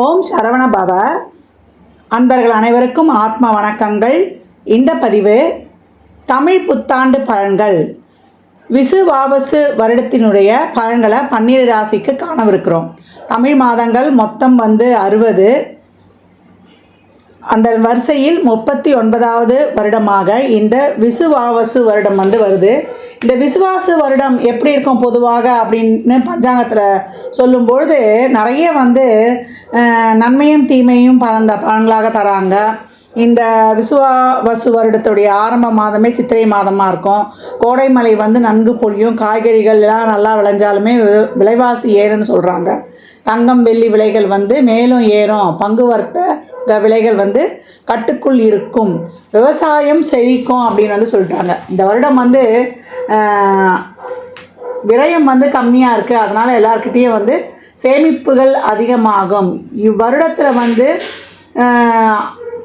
ஓம் சரவண பவ. அன்பர்கள் அனைவருக்கும் ஆத்ம வணக்கங்கள். இந்த பதிவு தமிழ் புத்தாண்டு பலன்கள். விசுவாவசு வருடத்தினுடைய பலன்களை பன்னிரு ராசிக்கு காணவிருக்கிறோம். தமிழ் மாதங்கள் மொத்தம் வந்து அறுபது. அந்த வரிசையில் முப்பத்தி ஒன்பதாவது வருடமாக இந்த விசுவாவசு வருடம் வந்து வருது. இந்த விசுவாச வருடம் எப்படி இருக்கும் பொதுவாக அப்படின்னு பஞ்சாங்கத்தில் சொல்லும்பொழுது நிறைய வந்து நன்மையும் தீமையும் பலந்த பலன்களாக தராங்க. இந்த விசுவாவசு வருடத்துடைய ஆரம்ப மாதமே சித்திரை மாதமாக இருக்கும். கோடைமலை வந்து நன்கு பொழியும். காய்கறிகள் எல்லாம் நல்லா விளைஞ்சாலுமே விலைவாசி ஏறுன்னு சொல்கிறாங்க தங்கம் வெள்ளி விலைகள் வந்து மேலும் ஏறும். பங்கு வர்த்தக விலைகள் வந்து கட்டுக்குள் இருக்கும். விவசாயம் செழிக்கும் அப்படின்னு வந்து சொல்லிட்டாங்க. இந்த வருடம் வந்து விரயம் வந்து கம்மியாக இருக்குது அதனால் எல்லாருக்கிட்டேயும் வந்து சேமிப்புகள் அதிகமாகும். இவ்வருடத்தில் வந்து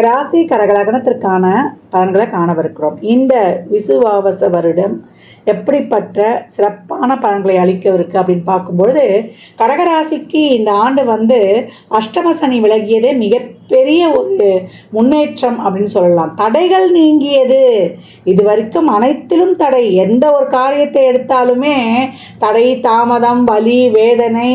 ராசி கடகலகணத்திற்கான பலன்களை காணவிருக்கிறோம். இந்த விசுவாவச வருடம் எப்படிப்பட்ட சிறப்பான பலன்களை அளிக்கவிருக்கு அப்படின்னு பார்க்கும்பொழுது கடகராசிக்கு இந்த ஆண்டு வந்து அஷ்டம சனி விலகியதே மிகப்பெரிய ஒரு முன்னேற்றம் அப்படின்னு சொல்லலாம். தடைகள் நீங்கியது. இது வரைக்கும் அனைத்திலும் தடை. எந்த ஒரு காரியத்தை எடுத்தாலுமே தடை தாமதம் வலி வேதனை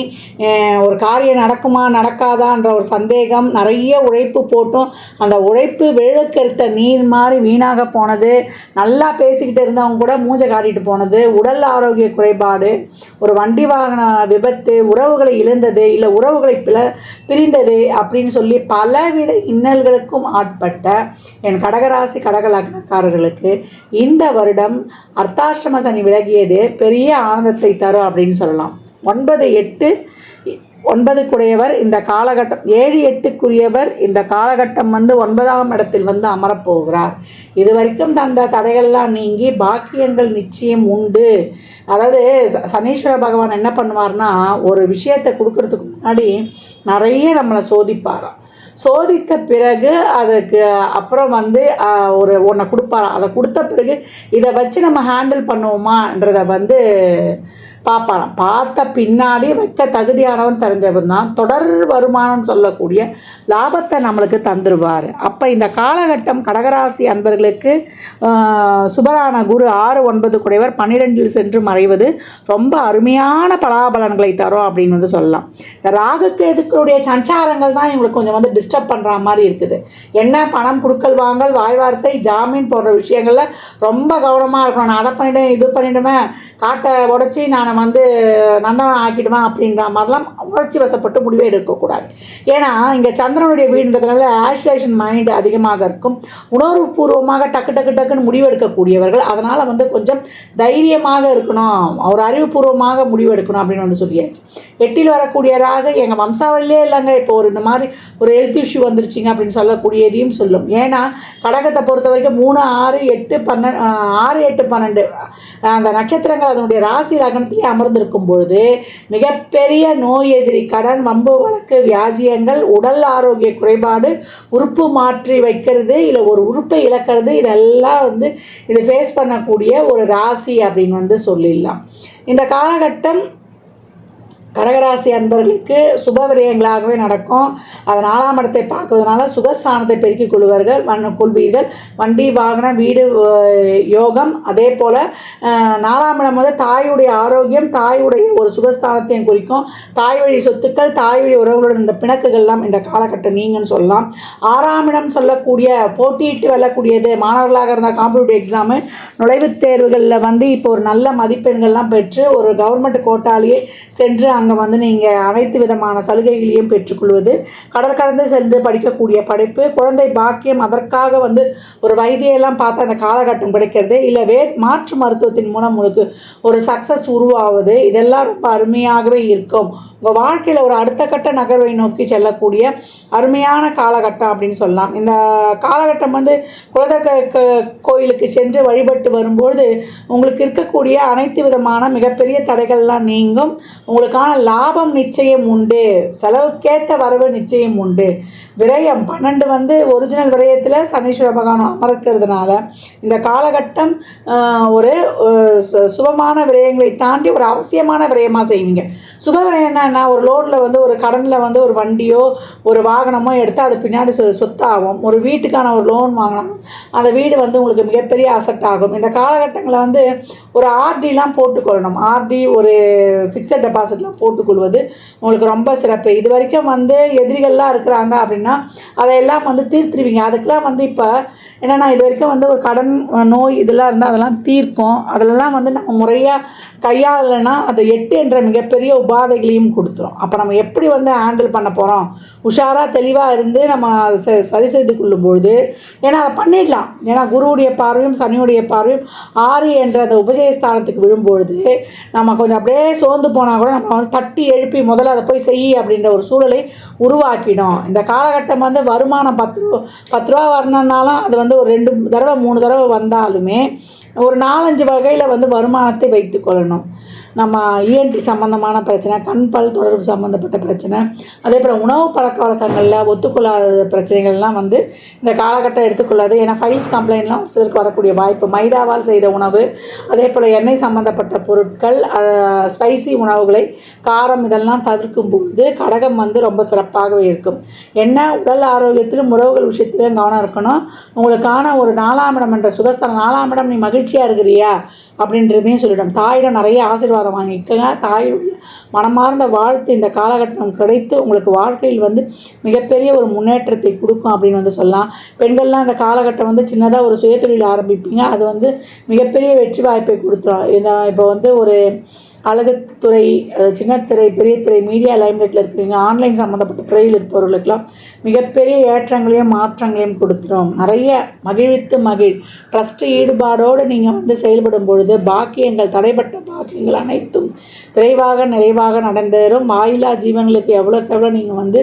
ஒரு காரியம் நடக்குமா நடக்காதான்ற ஒரு சந்தேகம் நிறைய உழைப்பு போட்டும். அந்த உழைப்பு விழுக்கெடுத்த நீர் மாதிரி வீணாக போனது நல்லா பேசிக்கிட்டு இருந்தவங்க கூட மூஞ்சை காட்டிட்டு போனது உடல் ஆரோக்கிய குறைபாடு ஒரு வண்டி வாகன விபத்து உறவுகளை இழந்தது இல்லை உறவுகளை பிள பிரிந்தது அப்படின்னு சொல்லி பலவித இன்னல்களுக்கும் ஆட்பட்ட என் கடகராசி கடக லக்னக்காரர்களுக்கு இந்த வருடம் அர்த்தாஷ்டம சனி விலகியது பெரிய ஆனந்தத்தை தரும் அப்படின்னு சொல்லலாம். ஒன்பது எட்டு ஒன்பதுக்குரியவர் இந்த காலகட்டம் ஏழு எட்டுக்குரியவர் இந்த காலகட்டம் வந்து ஒன்பதாம் இடத்தில் வந்து அமரப்போகிறார் இது வரைக்கும் தந்த தடைகள்லாம் நீங்கி பாக்கியங்கள் நிச்சயம் உண்டு. அதாவது ச- சனீஸ்வர பகவான் என்ன பண்ணுவார்னா ஒரு விஷயத்தை கொடுக்கறதுக்கு முன்னாடி நிறைய நம்மளை சோதிப்பாராம். சோதித்த பிறகு அதுக்கு அப்புறம் வந்து ஒரு ஒன்றை கொடுப்பாராம். அதை கொடுத்த பிறகு இதை வச்சு நம்ம ஹேண்டில் பண்ணுவோமான்றதை வந்து பார்ப்பாராம். பார்த்த பின்னாடி வைக்க தகுதியானவன் தெரிஞ்சவன் தான். தொடர் வருமானம் சொல்லக்கூடிய லாபத்தை நம்மளுக்கு தந்துடுவார் அப்போ இந்த காலகட்டம் கடகராசி அன்பர்களுக்கு சுபரான குரு ஆறு ஒன்பது குடைவர் பன்னிரெண்டில் சென்று மறைவது ரொம்ப அருமையான பலாபலன்களை தரும் அப்படின்னு வந்து சொல்லலாம். இந்த ராகுக்கு எதுக்குடைய சஞ்சாரங்கள் தான் இவங்களுக்கு கொஞ்சம் வந்து டிஸ் டிஸ்டர்ப் பண்ணுற மாதிரி இருக்குது. என்ன பணம் கொடுக்கல் வாங்கல் வாய் வார்த்தை ஜாமீன் போன்ற விஷயங்களில் ரொம்ப கவனமாக இருக்கணும். நான் அதை பண்ணிவிடுவேன் இது பண்ணிவிடுவேன் காட்டை உடச்சி நான் வந்து நந்தவனம் ஆக்கிடுவேன் அப்படின்ற மாதிரிலாம் உணர்ச்சி வசப்பட்டு முடிவே எடுக்கக்கூடாது. ஏன்னா இங்கே சந்திரனுடைய வீடுன்றதுனால ஆஷியேஷன் மைண்ட் அதிகமாக இருக்கும். உணர்வுபூர்வமாக டக்கு டக்கு டக்குன்னு முடிவெடுக்கக்கூடியவர்கள் அதனால் வந்து கொஞ்சம் தைரியமாக இருக்கணும். ஒரு அறிவுபூர்வமாக முடிவெடுக்கணும் அப்படின்னு வந்து சொல்லியாச்சு. எட்டில் வரக்கூடியராக எங்கள் வம்சாவளியே இல்லைங்க. இப்போ ஒரு இந்த மாதிரி ஒரு ஹெல்த் இஷ்யூ வந்துருச்சுங்க அப்படின்னு சொல்லக்கூடியதையும் சொல்லும். ஏன்னா கடகத்தை பொறுத்த வரைக்கும் மூணு ஆறு எட்டு பன்னெண்டு ஆறு எட்டு பன்னெண்டு அந்த நட்சத்திரங்கள் அதனுடைய ராசி லக்னத்திலே அமர்ந்திருக்கும் பொழுது மிகப்பெரிய நோய் எதிரி கடன் வம்பு வழக்கு வியாஜியங்கள் உடல் ஆரோக்கிய குறைபாடு உறுப்பு மாற்றி வைக்கிறது இல்லை ஒரு உறுப்பை இழக்கிறது இதெல்லாம் வந்து இதை ஃபேஸ் பண்ணக்கூடிய ஒரு ராசி அப்படின்னு வந்து சொல்லிடலாம். இந்த காலகட்டம் கடகராசி அன்பர்களுக்கு சுப விரயங்களாகவே நடக்கும். அது நாலாம் இடத்தை பார்க்குவதனால சுகஸ்தானத்தை பெருக்கிக் கொள்வார்கள் வண்ண கொள்வீர்கள். வண்டி வாகன வீடு யோகம் அதே போல் நாலாம் இடம் வந்து தாயுடைய ஆரோக்கியம் தாயுடைய ஒரு சுகஸ்தானத்தையும் குறிக்கும். தாய் வழி சொத்துக்கள் தாய் வழி உறவுகளுடன் இந்த பிணக்குகள்லாம் இந்த காலகட்டம் நீங்கன்னு சொல்லலாம். ஆறாம் இடம் சொல்லக்கூடிய போட்டியிட்டு வெல்லக்கூடியது மாணவர்களாக இருந்தால் காம்படிட்டிவ் எக்ஸாமு நுழைவுத் தேர்வுகளில் வந்து இப்போ ஒரு நல்ல மதிப்பெண்கள்லாம் பெற்று ஒரு கவர்மெண்ட் கோட்டாலேயே சென்று அங்கே வந்து நீங்கள் அனைத்து விதமான சலுகைகளையும் பெற்றுக்கொள்வது கடல் கடந்து சென்று படிக்கக்கூடிய படிப்பு குழந்தை பாக்கியம் அதற்காக வந்து ஒரு வைத்தியெல்லாம் பார்த்து அந்த காலகட்டம் கிடைக்கிறது இல்லை வே மாற்று மருத்துவத்தின் மூலம் உங்களுக்கு ஒரு சக்ஸஸ் உருவாவது இதெல்லாம் ரொம்ப அருமையாகவே இருக்கும். உங்கள் வாழ்க்கையில் ஒரு அடுத்த கட்ட நகர்வை நோக்கி செல்லக்கூடிய அருமையான காலகட்டம் அப்படின்னு சொல்லலாம். இந்த காலகட்டம் வந்து குலத கோயிலுக்கு சென்று வழிபட்டு வரும்பொழுது உங்களுக்கு இருக்கக்கூடிய அனைத்து விதமான மிகப்பெரிய தடைகள்லாம் நீங்கும். உங்களுக்கான ஆனால் லாபம் நிச்சயம் உண்டு. செலவுக்கேற்ற வரவு நிச்சயம் உண்டு. விரயம். பன்னெண்டு வந்து ஒரிஜினல் விரயத்தில் சனீஸ்வர பகவான் அமர்க்கிறதுனால இந்த காலகட்டம் ஒரு சு- சுபமான விரயங்களை தாண்டி ஒரு அவசியமான விரயமாக செய்வீங்க. சுப விரயம்னா என்ன ஒரு லோனில் வந்து ஒரு கடனில் வந்து ஒரு வண்டியோ ஒரு வாகனமோ எடுத்து அது பின்னாடி சொ சொத்தாகும். ஒரு வீட்டுக்கான ஒரு லோன் வாங்கினோம் அந்த வீடு வந்து உங்களுக்கு மிகப்பெரிய அசட் ஆகும். இந்த காலகட்டங்களில் வந்து ஒரு ஆர்டிலாம் போட்டுக்கொள்ளணும். ஆர்டி ஒரு ஃபிக்ஸட் டெபாசிட்லாம் போட்டுக்கொள்வது உங்களுக்கு ரொம்ப சிறப்பு. இது வரைக்கும் வந்து எதிரிகள்லாம் இருக்கிறாங்க அப்படின்னா அதையெல்லாம் வந்து தீர்த்துருவீங்க. அதுக்கெலாம் வந்து இப்போ என்னென்னா இது வரைக்கும் வந்து ஒரு கடன் நோய் இதெல்லாம் இருந்தால் அதெல்லாம் தீர்க்கும். அதெல்லாம் வந்து நம்ம முறையாக கையாளலைன்னா அதை எட்டு என்ற மிகப்பெரிய உபாதைகளையும் கொடுத்துரும். அப்போ நம்ம எப்படி வந்து ஹேண்டில் பண்ண போகிறோம் உஷாராக தெளிவாக இருந்து நம்ம அதை ச- சரி செய்து கொள்ளும்பொழுது ஏன்னா அதை பண்ணிடலாம். ஏன்னா குருவுடைய பார்வையும் சனியுடைய பார்வையும் ஆறு என்ற அந்த உபஜயஸ்தானத்துக்கு விழும்பொழுது நம்ம கொஞ்சம் அப்படியே சோர்ந்து போனால் கூட நம்ம வந்து தட்டி எழுப்பி முதல்ல அதை போய் செய் அப்படின்ற ஒரு சூழலை உருவாக்கிடும். இந்த காலகட்டம் வந்து வருமானம் பத்து ரூபா பத்து ரூபா வரணுன்னாலும் அது வந்து ஒரு ரெண்டு தடவை மூணு தடவை வந்தாலுமே ஒரு நாலஞ்சு வகையில் வந்து வருமானத்தை வைத்துக்கொள்ளணும் நம்ம இஎன்டி சம்மந்தமான பிரச்சனை கண் பல் தொடர்பு சம்மந்தப்பட்ட பிரச்சனை அதே போல் உணவு பழக்க வழக்கங்களில் ஒத்துக்கொள்ளாத பிரச்சனைகள்லாம் வந்து இந்த காலகட்டம் எடுத்துக்கொள்ளாது. ஏன்னா ஃபைல்ஸ் கம்ப்ளைண்ட்லாம் சிலருக்கு வரக்கூடிய வாய்ப்பு. மைதாவால் செய்த உணவு அதே போல் எண்ணெய் சம்மந்தப்பட்ட பொருட்கள் ஸ்பைசி உணவுகளை காரம் இதெல்லாம் தவிர்க்கும் பொழுது கடகம் வந்து ரொம்ப சிறப்பாகவே இருக்கும். என்ன? உடல் ஆரோக்கியத்திலும் உறவுகள் விஷயத்திலும் கவனம் இருக்கணும். உங்களுக்கான ஒரு நாலாம் இடம் என்ற சுகஸ்தானம் நாலாம் இடம் நீ மகிழ்ச்சியாக இருக்கிறியா? அப்படின்றதையும் சொல்லிடும். தாயிடம் நிறைய ஆசீர்வாதம் வாங்கிக்கோங்க தாயுடைய மனமார்ந்த வாழ்த்து இந்த காலகட்டம் கிடைத்து உங்களுக்கு வாழ்க்கையில் வந்து மிகப்பெரிய ஒரு முன்னேற்றத்தை கொடுக்கும் அப்படின்னு வந்து சொல்லலாம். பெண்கள்லாம் இந்த காலகட்டம் வந்து சின்னதாக ஒரு சுயதொழில் ஆரம்பிப்பீங்க. அது வந்து மிகப்பெரிய வெற்றி வாய்ப்பை கொடுத்துரும். இந்த இப்போ வந்து ஒரு அழகுத்துறை சின்னத்திரை சின்ன பெரிய திரை மீடியா லைம்லைட்டில் இருக்கிறீங்க ஆன்லைன் சம்மந்தப்பட்ட துறையில் இருப்பவர்களுக்கெல்லாம் மிகப்பெரிய ஏற்றங்களையும் மாற்றங்களையும் கொடுத்துரும். நிறைய மகிழ்வித்து மகிழ். ட்ரஸ்ட் ஈடுபாடோடு நீங்கள் வந்து செயல்படும் பொழுது பாக்கியங்கள் தடைப்பட்ட பாக்கியங்கள் அனைத்தும் விரைவாக நிறைவாக நடந்தேறும். வாயிலா ஜீவன்களுக்கு எவ்வளோக்கு எவ்வளோ நீங்கள் வந்து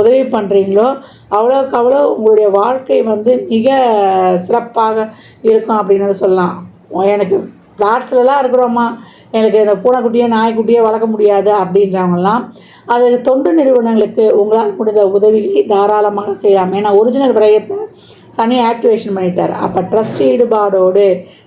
உதவி பண்ணுறீங்களோ அவ்வளோக்கு அவ்வளோ உங்களுடைய வாழ்க்கை வந்து மிக சிறப்பாக இருக்கும் அப்படின்னு சொல்லலாம். எனக்கு ஃப்ளாட்ஸ்லலாம் இருக்கிறோமா எனக்கு இந்த பூனைக்குட்டியை நாய்க்குட்டியை வளர்க்க முடியாது அப்படின்றவங்கலாம் அது தொண்டு நிறுவனங்களுக்கு உங்களால் முடிந்த உதவியை தாராளமாக செய்யலாம். ஏன்னா ஒரிஜினல் விரயத்தை சனி ஆக்டிவேஷன் பண்ணிட்டார். அப்போ ட்ரஸ்ட் ஈடுபாடோடு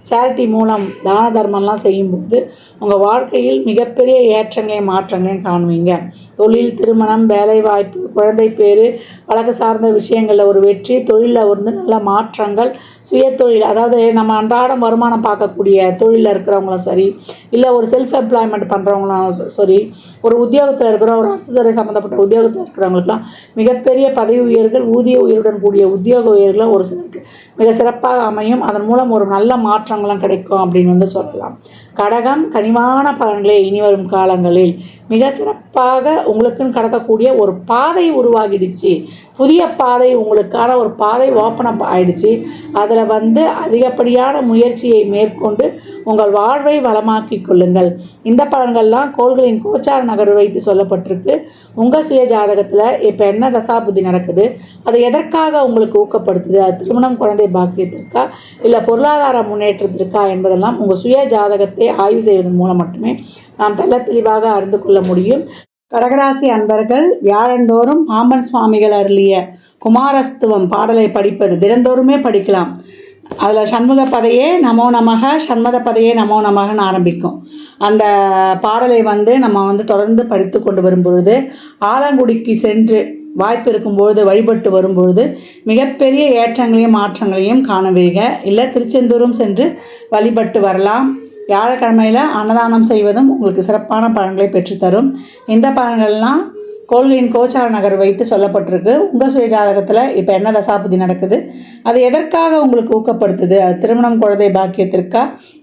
சேரிட்டி மூலம் தான தர்மம்லாம் செய்யும்போது உங்கள் வாழ்க்கையில் மிகப்பெரிய ஏற்றங்களையும் மாற்றங்களையும் காணுவீங்க தொழில் திருமணம் வேலைவாய்ப்பு குழந்தை பேர் வழக்கு சார்ந்த விஷயங்களில் ஒரு வெற்றி தொழிலில் வந்து நல்ல மாற்றங்கள் சுய தொழில் அதாவது நம்ம அன்றாடம் வருமானம் பார்க்கக்கூடிய தொழிலில் இருக்கிறவங்களும் சரி இல்லை ஒரு செல்ஃப் எம்ப்ளாய்மெண்ட் பண்ணுறவங்களும் சரி ஒரு உத்தியோகத்தில் இருக்கிற ஒரு அரசுத்துறை சம்மந்தப்பட்ட உத்தியோகத்தில் இருக்கிறவங்களுக்குலாம் மிகப்பெரிய பதவி உயர்கள் ஊதிய உயருடன் கூடிய உத்தியோக உயர்களை ஒரு சிலருக்கு மிக சிறப்பாக அமையும். அதன் மூலம் ஒரு நல்ல மாற்றங்களும் கிடைக்கும் அப்படின்னு வந்து சொல்லலாம். கடகம் கனிவான பலன்களை இனி வரும் காலங்களில். மிக சிறப்பாக உங்களுக்குன்னு கடக்கக்கூடிய ஒரு பாதை உருவாகிடுச்சு. புதிய பாதை உங்களுக்கான ஒரு பாதை ஓப்பன் அப் ஆயிடுச்சு. அதில் வந்து அதிகப்படியான முயற்சியை மேற்கொண்டு உங்கள் வாழ்வை வளமாக்கி கொள்ளுங்கள். இந்த பலன்கள்லாம் கோள்களின் கோச்சார நகர் வைத்து சொல்லப்பட்டிருக்கு. உங்கள் சுய ஜாதகத்தில் இப்போ என்ன தசாபுத்தி நடக்குது? அது எதற்காக உங்களுக்கு ஊக்கப்படுத்துது? அது திருமணம் குழந்தை பாக்கியத்திற்கா? இல்லை பொருளாதார முன்னேற்றத்திற்கா என்பதெல்லாம் உங்கள் சுய ஜாதகத்தை ஆய்வு செய்வதன் மூலம் மட்டுமே நாம் தெல்ல தெளிவாக அறிந்து கொள்ள முடியும். கடகராசி அன்பர்கள் வியாழந்தோறும் பாம்பன் சுவாமிகள் அருளிய குமாரஸ்துவம் பாடலை படிப்பது தினந்தோறுமே படிக்கலாம். அதில் சண்முக பதையே நமோ நமக சண்மத பதையே நமோ நமகன்னு ஆரம்பிக்கும். அந்த பாடலை வந்து நம்ம வந்து தொடர்ந்து படித்து கொண்டு வரும்பொழுது ஆலங்குடிக்கு சென்று வாய்ப்பு இருக்கும்பொழுது வழிபட்டு வரும்பொழுது மிகப்பெரிய ஏற்றங்களையும் மாற்றங்களையும் காணுவீங்க இல்லை திருச்செந்தூரும் சென்று வழிபட்டு வரலாம். வியாழக்கிழமையில் அன்னதானம் செய்வதும் உங்களுக்கு சிறப்பான பலன்களை பெற்றுத்தரும். இந்த பலன்கள்லாம் கோள்களின் கோச்சார நகர் வைத்து சொல்லப்பட்டிருக்கு. உங்கள் சுய ஜாதகத்தில் இப்போ என்ன தசாபுதி நடக்குது? அது எதற்காக உங்களுக்கு ஊக்கப்படுத்துது? அது திருமணம் குழந்தை பாக்கியத்திற்கா?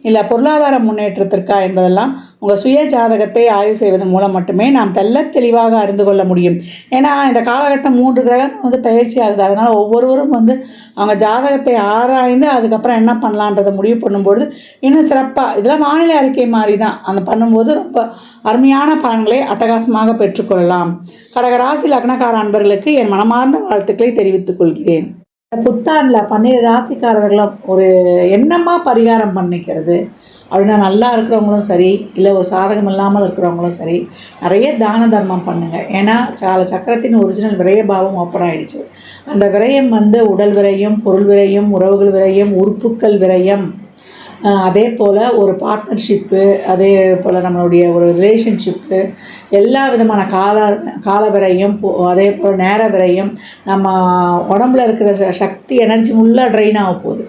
இல்லை பொருளாதார முன்னேற்றத்திற்கா என்பதெல்லாம் உங்கள் சுய ஜாதகத்தை ஆய்வு செய்வதன் மூலம் மட்டுமே நாம் தெள்ள தெளிவாக அறிந்து கொள்ள முடியும். ஏன்னா இந்த காலகட்டம் மூன்று கிரகம் வந்து பயிற்சி ஆகுது. அதனால் ஒவ்வொருவரும் வந்து அவங்க ஜாதகத்தை ஆராய்ந்து அதுக்கப்புறம் என்ன பண்ணலான்றதை முடிவு பண்ணும்பொழுது இன்னும் சிறப்பாக இதெல்லாம் வானிலை அறிக்கை மாதிரி தான் அந்த பண்ணும்போது ரொம்ப அருமையான பலன்களை அட்டகாசமாக பெற்றுக்கொள்ளலாம். கடகராசி லக்னக்கார அன்பர்களுக்கு என் மனமார்ந்த வாழ்த்துக்களை தெரிவித்துக் கொள்கிறேன். புத்தாண்டில் பன்னிரு ராசிக்காரர்களும் ஒரு என்னமா பரிகாரம் பண்ணிக்கிறது. அப்படின்னா நல்லா இருக்கிறவங்களும் சரி இல்லை ஒரு சாதகம் இல்லாமல் இருக்கிறவங்களும் சரி நிறைய தான தர்மம் பண்ணுங்கள் ஏன்னா சால சக்கரத்தின் ஒரிஜினல் விரயபாவம் ஓப்பன் ஆகிடுச்சு அந்த விரயம் வந்து உடல் விரயம் பொருள் விரயம் உறவுகள் விரயம் உறுப்புக்கள் விரயம். அதே போல் ஒரு பார்ட்னர்ஷிப்பு அதே போல் நம்மளுடைய ஒரு ரிலேஷன்ஷிப்பு எல்லா விதமான கால கால விரயம் போ- அதே போல் நேர விரையும் நம்ம உடம்புல இருக்கிற சக்தி எனர்ஜி ஃபுல்லாக ட்ரெயின் ஆக போகுது.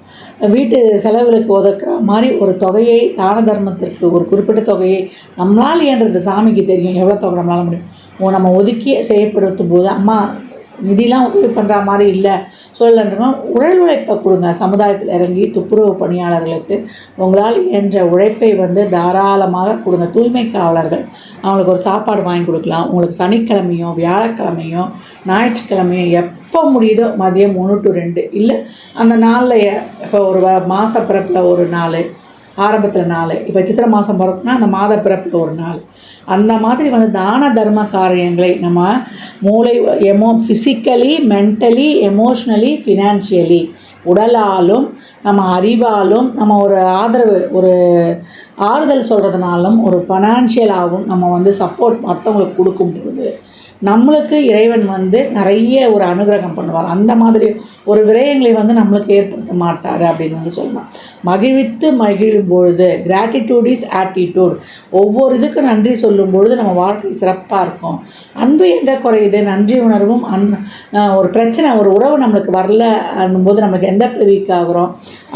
வீட்டு செலவுகளுக்கு ஒதுக்குற மாதிரி ஒரு தொகையை தான தர்மத்திற்கு ஒரு குறிப்பிட்ட தொகையை நம்மளால் ஏன்றது சாமிக்கு தெரியும்? எவ்வளோ தொகை நம்மளால் முடியும்? நம்ம ஒதுக்கி செயற்படுத்தும் போது அம்மா நிதிலாம் உதவி பண்ணுற மாதிரி இல்லை. சொல்லலைன்றவங்க உடல் உழைப்பை கொடுங்க. சமுதாயத்தில் இறங்கி துப்புரவு பணியாளர்களுக்கு உங்களால் இயன்ற உழைப்பை வந்து தாராளமாக கொடுங்க. தூய்மை காவலர்கள் அவங்களுக்கு ஒரு சாப்பாடு வாங்கி கொடுக்கலாம். உங்களுக்கு சனிக்கிழமையும் வியாழக்கிழமையும் ஞாயிற்றுக்கிழமையும் எப்போ முடியுதோ மதியம் ஒன்று டு ரெண்டு. இல்லை அந்த நாளில் இப்போ ஒரு வ- பிறப்பில் ஒரு நாள் ஆரம்பத்தில் நாள். இப்போ சித்திரை மாதம் பிறப்புனா அந்த மாத பிறப்பில் ஒரு நாள். அந்த மாதிரி வந்து தான தர்ம காரியங்களை நம்ம மூளை emo physically mentally emotionally financially உடலாலும் நம்ம அறிவாலும் நம்ம ஒரு ஆதரவு ஒரு ஆறுதல் சொல்கிறதுனாலும் ஒரு ஃபினான்ஷியலாகவும் நம்ம வந்து சப்போர்ட் மற்றவங்களுக்கு கொடுக்கும் பொழுது நம்மளுக்கு இறைவன் வந்து நிறைய ஒரு அனுகிரகம் பண்ணுவார். அந்த மாதிரி ஒரு விரயங்களை வந்து நம்மளுக்கு ஏற்படுத்த மாட்டார் அப்படின்னு வந்து சொல்லலாம். மகிழ்வித்து மகிழும் பொழுது கிராட்டிடியூட் இஸ் ஆட்டிடியூட் ஒவ்வொரு இதுக்கும் நன்றி சொல்லும் பொழுது நம்ம வாழ்க்கை சிறப்பாக இருக்கும். அன்பு எங்கே குறையுது? நன்றி உணர்வும் அன் ஒரு பிரச்சனை ஒரு உறவு நம்மளுக்கு வரல போது நம்மளுக்கு எந்த இடத்துல வீக் ஆகுறோம்?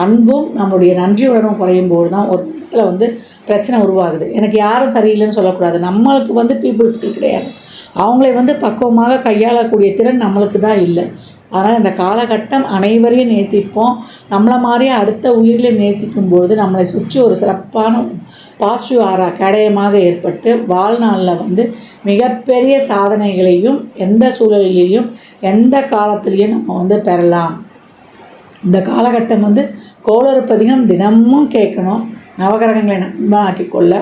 அன்பும் நம்மளுடைய நன்றி உணர்வும் குறையும் போது தான் ஒரு இடத்துல வந்து பிரச்சனை உருவாகுது. எனக்கு யாரும் சரியில்லைன்னு சொல்லக்கூடாது. நம்மளுக்கு வந்து பீப்புள் ஸ்கில் கிடையாது. அவங்களை வந்து பக்குவமாக கையாளக்கூடிய திறன் நம்மளுக்கு தான் இல்லை. அதனால் இந்த காலகட்டம் அனைவரையும் நேசிப்போம். நம்மளை மாதிரியே அடுத்த உயிர்களையும் நேசிக்கும் பொழுது நம்மளை சுற்றி ஒரு சிறப்பான பாசிட்டிவ் ஆரா கேடயமாக ஏற்பட்டு வாழ்நாளில் வந்து மிகப்பெரிய சாதனைகளையும் எந்த சூழலிலையும் எந்த காலத்திலையும் நம்ம வந்து பெறலாம். இந்த காலகட்டம் வந்து கோளறுப்பதிகம் தினமும் கேட்கணும். நவகிரகங்களை நண்பனாக்கி கொள்ள.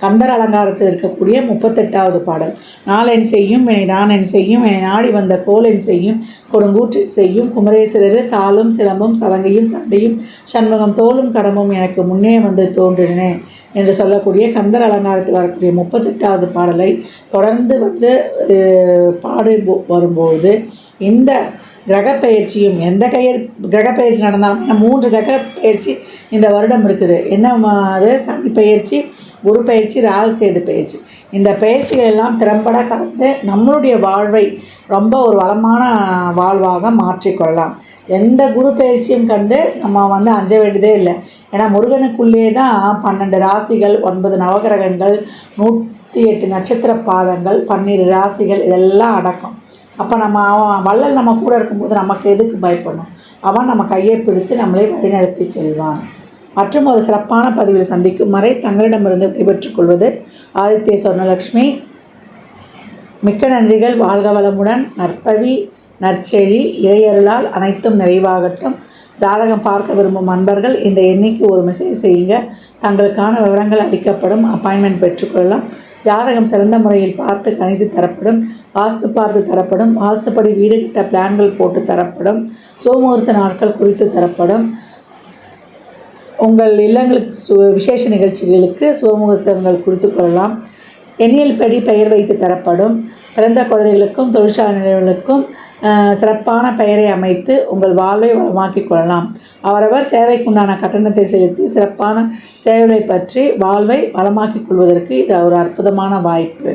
கந்தர் அலங்காரத்தில் இருக்கக்கூடிய முப்பத்தெட்டாவது பாடல். நாளென் செய்யும் வினை தானென் செய்யும் என்னை நாடி வந்த கோலென் செய்யும் கொடுங்கூற்றில் செய்யும் குமரேஸ்வரர் தாளும் சிலம்பும் சதங்கையும் தண்டையும் சண்முகம் தோளும் கடமும் எனக்கு முன்னே வந்து தோன்றின என்று சொல்லக்கூடிய கந்தர் அலங்காரத்தில் வரக்கூடிய முப்பத்தெட்டாவது பாடலை தொடர்ந்து வந்து பாடு போ- வரும்பொழுது இந்த கிரகப்பயிற்சியும் எந்த கயிர் கிரகப்பயிற்சி நடந்தாலும் மூன்று கிரகப்பயிற்சி இந்த வருடம் இருக்குது. என்ன அது? சனி பயிற்சி குரு பயிற்சி ராகு பயிற்சி இந்த பயிற்சிகள் எல்லாம் திறம்பட கலந்து நம்மளுடைய வாழ்வை ரொம்ப ஒரு வளமான வாழ்வாக மாற்றிக்கொள்ளலாம். எந்த குரு பயிற்சியும் கண்டு நம்ம வந்து அஞ்ச வேண்டியதே இல்லை. ஏன்னா முருகனுக்குள்ளே தான் பன்னெண்டு ராசிகள் ஒன்பது நவகிரகங்கள் நூற்றி எட்டு நட்சத்திர பாதங்கள் பன்னிரு ராசிகள் இதெல்லாம் அடக்கம். அப்போ நம்ம அவன் வள்ளல் நம்ம கூட இருக்கும்போது நமக்கு எதுக்கு பயப்படணும்? அவன் நம்ம கையை பிடித்து நம்மளை வழிநடத்தி செல்வான். மற்றும் ஒரு சிறப்பான பதிவில் சந்திக்கும் வரை தங்களிடமிருந்து விடைபெற்றுக் கொள்வது ஆதித்ய சொர்ணலக்ஷ்மி. மிக்க நன்றிகள். வாழ்க வளமுடன். நற்பவி நற்செழி இறையருளால் அனைத்தும் நிறைவாகட்டும். ஜாதகம் பார்க்க விரும்பும் அன்பர்கள் இந்த எண்ணிக்கு ஒரு மெசேஜ் செய்யுங்க. தங்களுக்கான விவரங்கள் அளிக்கப்படும். அப்பாயின்மெண்ட் பெற்றுக்கொள்ளலாம் ஜாதகம் சிறந்த முறையில் பார்த்து கணித்து தரப்படும். வாஸ்து பார்த்து தரப்படும். வாஸ்துப்படி வீடு கிட்ட பிளான்கள் போட்டு தரப்படும். சோமுகூர்த்த நாட்கள் குறித்து தரப்படும். உங்கள் இல்லங்களுக்கு சு விசேஷ நிகழ்ச்சிகளுக்கு சுகமுகூர்த்தங்கள் குறித்து கொள்ளலாம். எண்ணியல் படி பெயர் வைத்து தரப்படும். பிறந்த குழந்தைகளுக்கும் தொழிற்சாலை சிறப்பான பெயரை அமைத்து உங்கள் வாழ்வை வளமாக்கிக் கொள்ளலாம். அவரவர் சேவைக்குண்டான கட்டணத்தை செலுத்தி சிறப்பான சேவைகளை பற்றி வாழ்வை வளமாக்கிக் கொள்வதற்கு இது ஒரு அற்புதமான வாய்ப்பு.